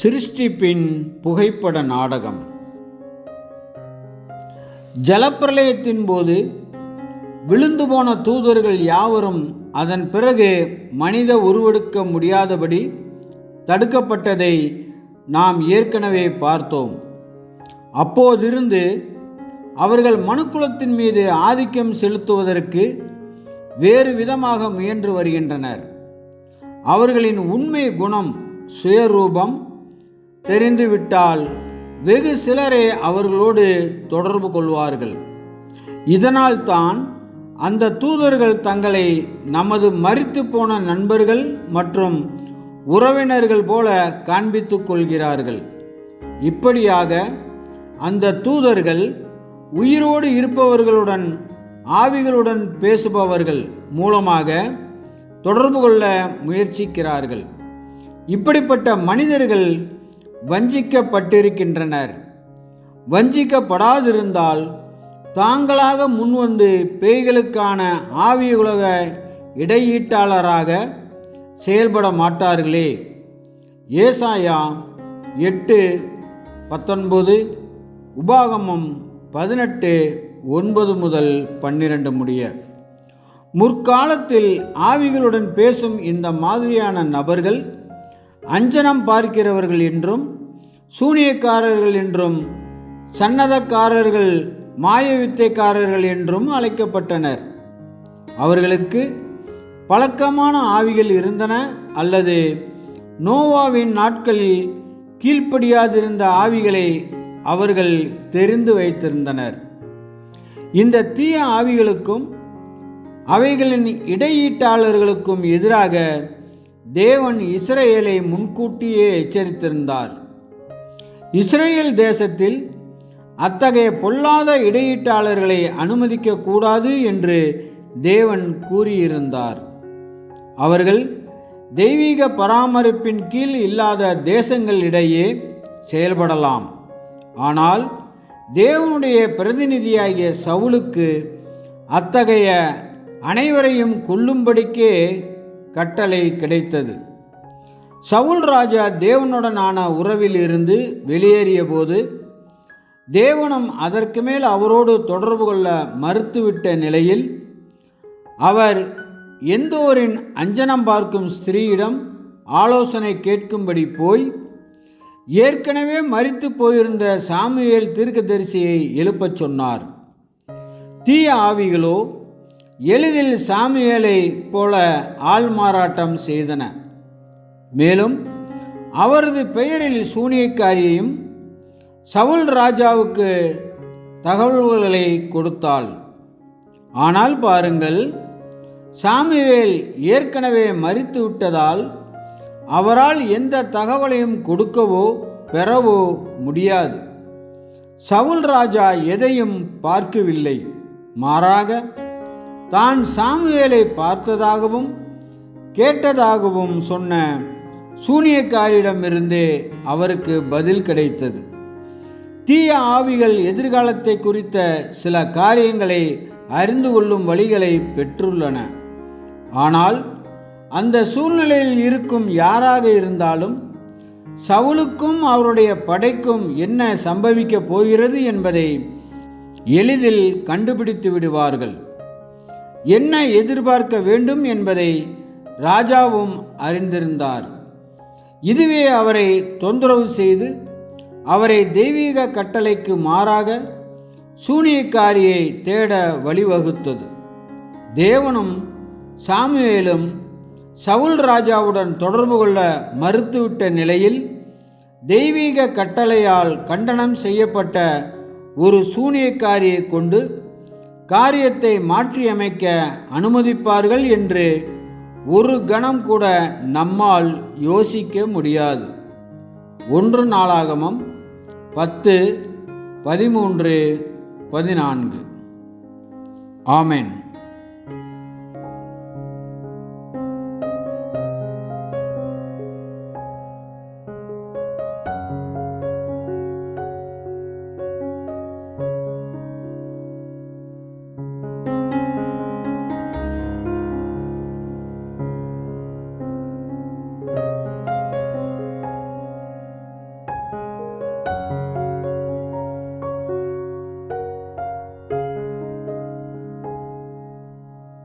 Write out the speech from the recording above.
சிருஷ்டிப்பின் புகைப்பட நாடகம். ஜலப்பிரளயத்தின் போது விழுந்து போன தூதர்கள் யாவரும் அதன் பிறகு மனித உருவெடுக்க முடியாதபடி தடுக்கப்பட்டதை நாம் ஏற்கனவே பார்த்தோம். அப்போதிருந்து அவர்கள் மனுக்குலத்தின் மீது ஆதிக்கம் செலுத்துவதற்கு வேறு விதமாக முயன்று வருகின்றனர். அவர்களின் உண்மை குணம் சுயரூபம் தெரிந்துவிட்டால் வெகு சிலரே அவர்களோடு தொடர்பு கொள்வார்கள். இதனால் தான் அந்த தூதர்கள் தங்களை நமது மறித்து போன நண்பர்கள் மற்றும் உறவினர்கள் போல காண்பித்துக் கொள்கிறார்கள். இப்படியாக அந்த தூதர்கள் உயிரோடு இருப்பவர்களுடன் ஆவிகளுடன் பேசுபவர்கள் மூலமாக தொடர்பு கொள்ள முயற்சிக்கிறார்கள். இப்படிப்பட்ட மனிதர்கள் வஞ்சிக்கப்பட்டிருக்கின்றனர். வஞ்சிக்கப்படாதிருந்தால் தாங்களாக முன்வந்து பேய்களுக்கான ஆவியுலக இடையீட்டாளராக செயல்பட மாட்டார்களே ஏசாயா எட்டு பத்தொன்பது உபாகமம் பதினெட்டு ஒன்பது முதல் பன்னிரண்டு முடிய. முற்காலத்தில் ஆவிகளுடன் பேசும் இந்த மாதிரியான நபர்கள் அஞ்சனம் பார்க்கிறவர்கள் என்றும் சூனியக்காரர்கள் என்றும் சன்னதக்காரர்கள் மாய வித்தைக்காரர்கள் என்றும் அழைக்கப்பட்டனர். அவர்களுக்கு பழக்கமான ஆவிகள் இருந்தன அல்லது நோவாவின் நாட்களில் கீழ்ப்படியாதிருந்த ஆவிகளை அவர்கள் தெரிந்து வைத்திருந்தனர். இந்த தீய ஆவிகளுக்கும் அவைகளின் இடையீட்டாளர்களுக்கும் எதிராக தேவன் இஸ்ரேலை முன்கூட்டியே எச்சரித்திருந்தார். இஸ்ரேல் தேசத்தில் அத்தகைய பொல்லாத இடையீட்டாளர்களை அனுமதிக்க கூடாது என்று தேவன் கூறியிருந்தார். அவர்கள் தெய்வீக பராமரிப்பின் கீழ் இல்லாத தேசங்களிடையே செயல்படலாம். ஆனால் தேவனுடைய பிரதிநிதியாகிய சவுலுக்கு அத்தகைய அனைவரையும் கொல்லும்படிக்கே கட்டளை கிடைத்தது. சவுல் ராஜா தேவனுடனான உறவில் இருந்து வெளியேறிய போது தேவனும் அதற்கு மேல் அவரோடு தொடர்பு கொள்ள மறுத்துவிட்ட நிலையில் அவர் எந்தோரின் அஞ்சனம் பார்க்கும் ஸ்திரீயிடம் ஆலோசனை கேட்கும்படி போய் ஏற்கனவே மறித்து போயிருந்த சாமுவேல் தீர்க்கதரிசியை எழுப்பச் சொன்னார். தீய ஆவிகளோ எளிதில் சாமுவேலை போல ஆள்மாறாட்டம் செய்தன. மேலும் அவரது பெயரில் சூனியக்காரியையும் சவுல் ராஜாவுக்கு தகவல்களை கொடுத்தாள். ஆனால் பாருங்கள் சாமிவேல் ஏற்கனவே மறித்து விட்டதால் அவரால் எந்த தகவலையும் கொடுக்கவோ பெறவோ முடியாது. சவுல் ராஜா எதையும் பார்க்கவில்லை. மாறாக தான் சாமுவேலை பார்த்ததாகவும் கேட்டதாகவும் சொன்ன சூனியக்காரிடமிருந்தே அவருக்கு பதில் கிடைத்தது. தீய ஆவிகள் எதிர்காலத்தை குறித்த சில காரியங்களை அறிந்து கொள்ளும் வழிகளை பெற்றுள்ளன. ஆனால் அந்த சூழ்நிலையில் இருக்கும் யாராக இருந்தாலும் சவுலுக்கும் அவருடைய படைக்கும் என்ன சம்பவிக்கப் போகிறது என்பதை எளிதில் கண்டுபிடித்து விடுவார்கள். என்ன எதிர்பார்க்க வேண்டும் என்பதை ராஜாவும் அறிந்திருந்தார். இதுவே அவரை தொந்தரவு செய்து அவரை தெய்வீக கட்டளைக்கு மாறாக சூனியக்காரியை தேட வழிவகுத்தது. தேவனும் சாமுவேலும் சவுல் ராஜாவுடன் தொடர்பு கொள்ள மறுத்துவிட்ட நிலையில் தெய்வீக கட்டளையால் கண்டனம் செய்யப்பட்ட ஒரு சூனியக்காரியை கொண்டு காரியத்தை மாற்றியமைக்க அனுமதிப்பார்கள் என்று ஒரு கணம் கூட நம்மால் யோசிக்க முடியாது. ஒன்று நாளாகமம் பத்து பதிமூன்று பதினான்கு. ஆமேன்.